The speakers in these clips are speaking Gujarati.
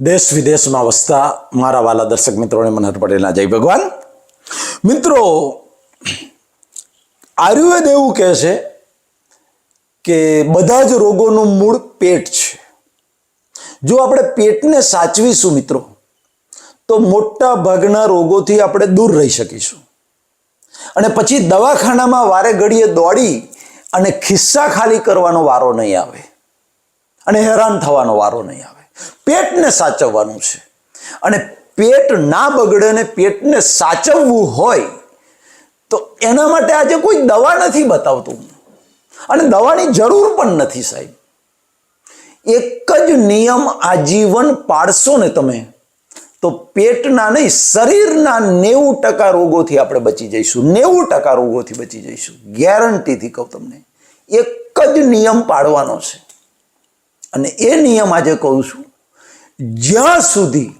દેશ વિદેશમાં વસતા મારા વાલા દર્શક મિત્રોને મનહર પટેલના જય ભગવાન. મિત્રો, આયુર્વેદ એવું કહે છે કે બધા જ રોગોનું મૂળ પેટ છે. જો આપણે પેટને સાચવીશું મિત્રો, તો મોટા ભાગના રોગોથી આપણે દૂર રહી શકીશું. અને પછી દવાખાનામાં વારે ઘડીએ દોડી અને ખિસ્સા ખાલી કરવાનો વારો નહીં આવે અને હેરાન થવાનો વારો નહીં આવે. પેટને સાચવવાનું છે. અને પેટ ના બગડે અને પેટને સાચવવું હોય, તો એના માટે આજે કોઈ દવા નથી બતાવતું. અને દવાની જરૂર પણ નથી સાહેબ. એક જ નિયમ આજીવન પાડશો ને તમે, તો પેટના નહીં, શરીરના નેવું ટકા રોગોથી આપણે બચી જઈશું. નેવું ટકા રોગોથી બચી જઈશું. ગેરંટીથી કહું તમને. એક જ નિયમ પાડવાનો છે. અને એ નિયમ આજે કહું છું જ્યાં સુધી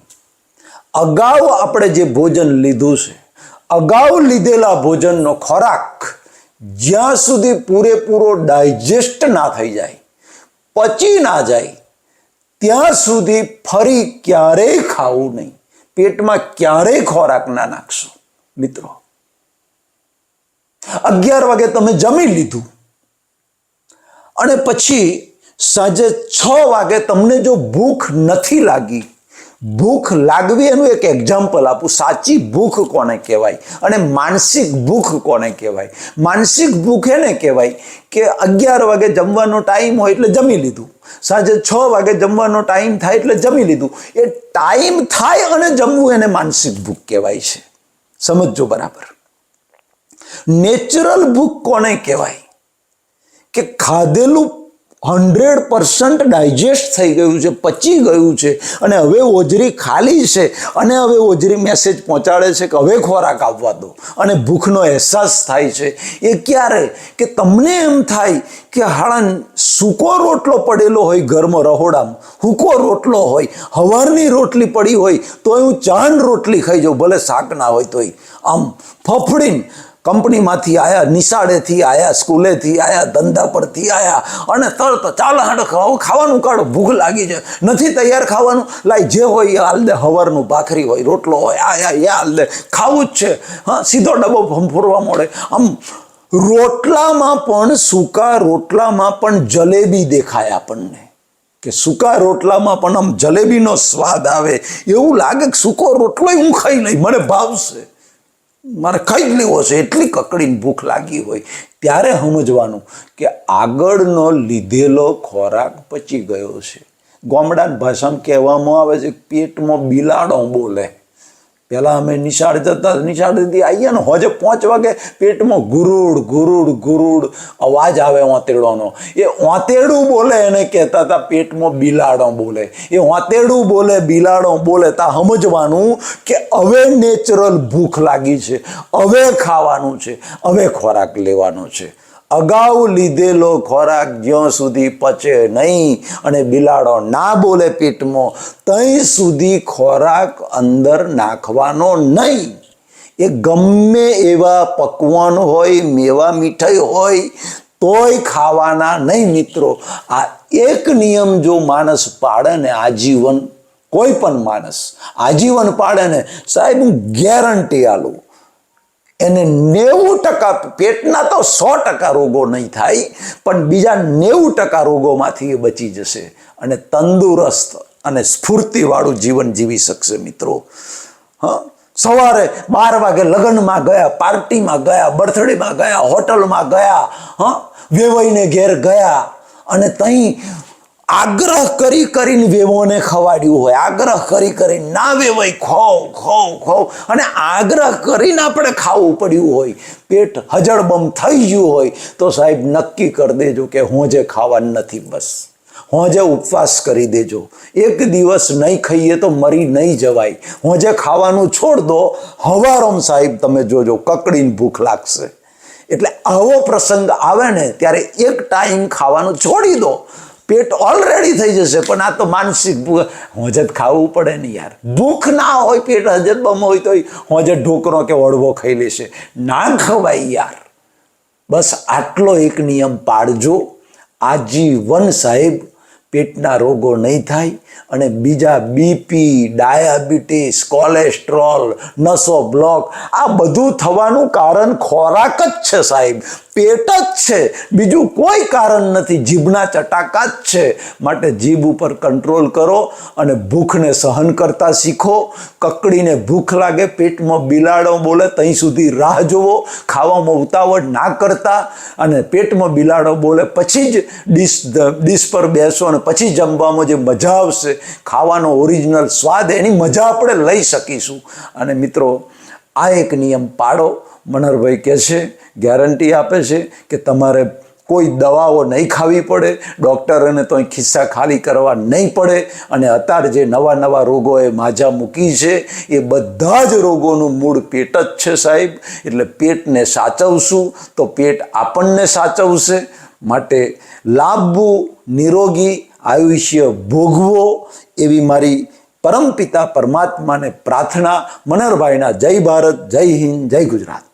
અગાઉ આપણે જે ભોજન લીધું છે, અગાઉ લીધેલા ભોજનનો ખોરાક જ્યાં સુધી પૂરેપૂરો ડાયજેસ્ટ ના થઈ જાય, પચી ના જાય, ત્યાં સુધી ફરી ક્યારેય ખાવું નહીં. પેટમાં ક્યારેય ખોરાક ના નાખશો, મિત્રો. અગિયાર વાગે તમે જમી લીધું અને પછી સાંજે છ વાગે તમને જો ભૂખ નથી લાગી, ભૂખ લાગવી એનું એક એક્ઝામ્પલ આપું. સાચી ભૂખ કોને કહેવાય અને માનસિક ભૂખ કોને કહેવાય? માનસિક ભૂખ એને કહેવાય કે અગિયાર વાગે જમવાનો ટાઈમ હોય એટલે જમી લીધું. સાંજે છ વાગે જમવાનો ટાઈમ થાય એટલે જમી લીધું. એ ટાઈમ થાય અને જમવું એને માનસિક ભૂખ કહેવાય છે. સમજજો બરાબર. નેચરલ ભૂખ કોને કહેવાય? કે ખાધેલું હંડ્રેડ પર્સન્ટ ડાયજેસ્ટ થઈ ગયું છે, પચી ગયું છે અને હવે ઓજરી ખાલી છે અને હવે ઓજરી મેસેજ પહોંચાડે છે કે હવે ખોરાક આવવા દો. અને ભૂખનો અહેસાસ થાય છે. એ ક્યારે? કે તમને એમ થાય કે હાળા સૂકો રોટલો પડેલો હોય ઘરમાં રહોડામાં, હૂકો રોટલો હોય, હવારની રોટલી પડી હોય તો હું ચાંદ રોટલી ખાઈ જાઉં, ભલે શાક ના હોય તોય. આમ ફફડીને કંપનીમાંથી આવ્યા નિશાળેથી આવ્યા સ્કૂલેથી આવ્યા ધંધા પરથી આવ્યા અને તરત ચાલ હાડ ખાવ, ખાવાનું કાઢો. ભૂખ લાગી છે. નથી તૈયાર ખાવાનું? લાય, જે હોય એ હાલ દે. હવારનું ભાખરી હોય, રોટલો હોય, આ એ હાલ દે. ખાવું જ છે. હા, સીધો ડબ્બો ફંફોરવા મળે. આમ, રોટલામાં પણ સૂકા રોટલામાં પણ જલેબી દેખાય આપણને. કે સૂકા રોટલામાં પણ આમ જલેબીનો સ્વાદ આવે. એવું લાગે કે સૂકો રોટલો હું ખાઈ લઈ. મને ભાવશે. મારે ખાઈ જ લેવો છે એટલી કકડીને ભૂખ લાગી હોય. ત્યારે સમજવાનું કે આગળનો લીધેલો ખોરાક પચી ગયો છે. ગોમડાની ભાષામાં કહેવામાં આવે છે, પેટમાં બિલાડો બોલે. પહેલાં અમે નિશાળ જતા, નિશાળથી આવીએ ને હોજે પાંચ વાગે પેટમાં ગુરુડ ગુરુડ ગુરુડ અવાજ આવે ઓંતેડોનો એ ઓંતેડું બોલે એને કહેતા હતા, પેટમાં બિલાડો બોલે. એ ઓંતેડું બોલે, બિલાડો બોલે, તા સમજવાનું કે હવે નેચરલ ભૂખ લાગી છે, હવે ખાવાનું છે, હવે ખોરાક લેવાનો છે. અગાઉ લીધેલો ખોરાક જ્યાં સુધી પચે નહીં અને બિલાડો ના બોલે પેટમાં ત્યાં સુધી ખોરાક અંદર નાખવાનો નહીં. એ ગમે એવા પકવાન હોય, મેવા મીઠાઈ હોય, તોય ખાવાના નહીં મિત્રો. આ એક નિયમ જો માણસ પાડે ને આજીવન, કોઈ પણ માણસ આજીવન પાડે ને સાહેબ હું ગેરંટી આલું. એને નેવું ટકા પેટના તો સો ટકા રોગો નહીં થાય, પણ બીજા નેવું ટકા રોગોમાંથી એ બચી જશે. અને તંદુરસ્ત અને સ્ફૂર્તિવાળું જીવન જીવી શકશે મિત્રો. હા? સવારે બાર વાગે લગ્નમાં ગયા, પાર્ટીમાં ગયા, બર્થડેમાં ગયા, હોટલમાં ગયા, હા? વેવાઈને ઘેર ગયા અને ત્યાં આગ્રહ કરી કરીને વેવોને ખવાડ્યું હોય, આગ્રહ કરી કરીને ના વેવાય, ખોવ ખોવ ખોવ. અને આગ્રહ કરીને આપણે ખાવું પડ્યું હોય, પેટ હજળબમ થઈ ગયું હોય, તો સાહેબ નક્કી કરી દેજો કે હું જે ખાવાનું નથી, બસ. હોજે ઉપવાસ કરી દેજો. એક દિવસ નહીં ખાઈએ તો મરી નહીં જવાય. હોજે ખાવાનું છોડ દો, હવારોમ સાહેબ તમે જોજો, કકડીને ભૂખ લાગશે. એટલે આવો પ્રસંગ આવે ને, ત્યારે એક ટાઈમ ખાવાનું છોડી દો. પેટ ઓલરેડી થઈ જશે, પણ આ તો માનસિક હોજત ખાવું પડે ને યાર. ભૂખ ના હોય, પેટ હજરબમ હોય તો હોજત ઢોકરો કે વડવો ખાઈ લેશે. ના ખવાય યાર. બસ આટલો એક નિયમ પાડજો આજીવન સાહેબ, પેટના રોગો નહીં થાય અને બીજા બીપી ડાયાબિટીસ, કોલેસ્ટ્રોલ, નસો બ્લોક, આ બધું થવાનું કારણ ખોરાક જ છે સાહેબ. પેટ જ છે. બીજું કોઈ કારણ નથી. જીભના ચટાકા જ છે. માટે જીભ ઉપર કંટ્રોલ કરો અને ભૂખને સહન કરતા શીખો. કકડીને ભૂખ લાગે, પેટમાં બિલાડો બોલે ત્યાં સુધી રાહ જોવો ખાવામાં ઉતાવળ ના કરતા અને પેટમાં બિલાડો બોલે, પછી જ ડીશ ડીશ પર બેસો અને પછી જમવામાં જે મજા આવશે, ખાવાનો ઓરિજિનલ સ્વાદ, એની મજા આપણે લઈ શકીશું. અને મિત્રો, આ એક નિયમ પાડો મનહરભાઈ કહે છે, ગેરંટી આપે છે કે તમારે કોઈ દવાઓ નહીં ખાવી પડે, ડૉક્ટરોને તો ખિસ્સા ખાલી કરવા નહીં પડે અને અત્યારે જે નવા નવા રોગોએ માજા મૂકી છે, એ બધા જ રોગોનું મૂળ પેટ જ છે સાહેબ. એટલે પેટને સાચવશું તો પેટ આપણને સાચવશે. માટે લાભવું નિરોગી, આયુષ્ય ભોગવો એવી મારી પરમપિતા પરમાત્માને પ્રાર્થના. મનરભાઈના જય ભારત, જય હિન્દ, જય ગુજરાત.